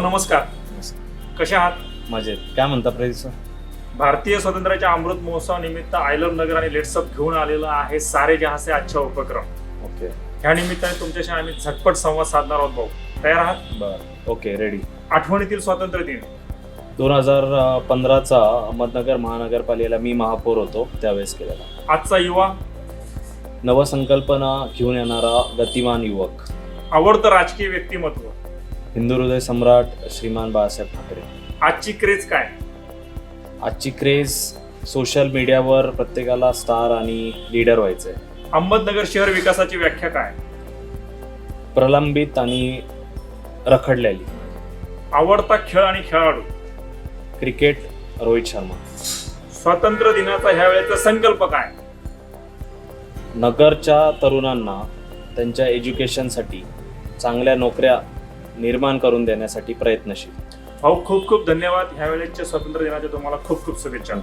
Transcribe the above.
नमस्कार. कशा आहात? मजेत. काय म्हणता प्रदीप सर भारतीय स्वातंत्र्याच्या अमृत महोत्सवानिमित्त आय लव्ह नगर आणि लेट्सअप घेऊन आलेला आहे सारे जहासे आजचा उपक्रम. ओके. ह्या निमित्ताने तुमच्याशी आम्ही झटपट संवाद साधणार आहोत भाऊ. तयार आहात? बर. ओके रेडी आठवणीतील स्वातंत्र्य दिन. दोन हजार पंधराचा अहमदनगर महानगरपालिकेला मी महापौर होतो त्यावेळेस केलेला. आजचा युवा? नवसंकल्पना घेऊन येणारा गतिमान युवक. आवडतं राजकीय व्यक्तिमत्व. हिंदू हृदय सम्राट श्रीमान बाळासाहेब ठाकरे. आजची क्रेज काय? आजची क्रेज सोशल मीडियावर प्रत्येकाला स्टार आणि लीडर व्हायचं आहे अहमदनगर शहर विकासाची व्याख्या काय? प्रलंबित आणि रखडलेली. आवडता खेळ आणि खेळाडू? क्रिकेट रोहित शर्मा. स्वातंत्र्य दिनाचा ह्या वेळेचा संकल्प काय? नगरच्या तरुणांना त्यांच्या एज्युकेशनसाठी चांगल्या नोकऱ्या निर्माण करून देण्यासाठी प्रयत्नशील. भाऊ खूप खूप धन्यवाद. ह्या वेळेच्या स्वातंत्र्य दिनाच्या तुम्हाला खूप खूप शुभेच्छा.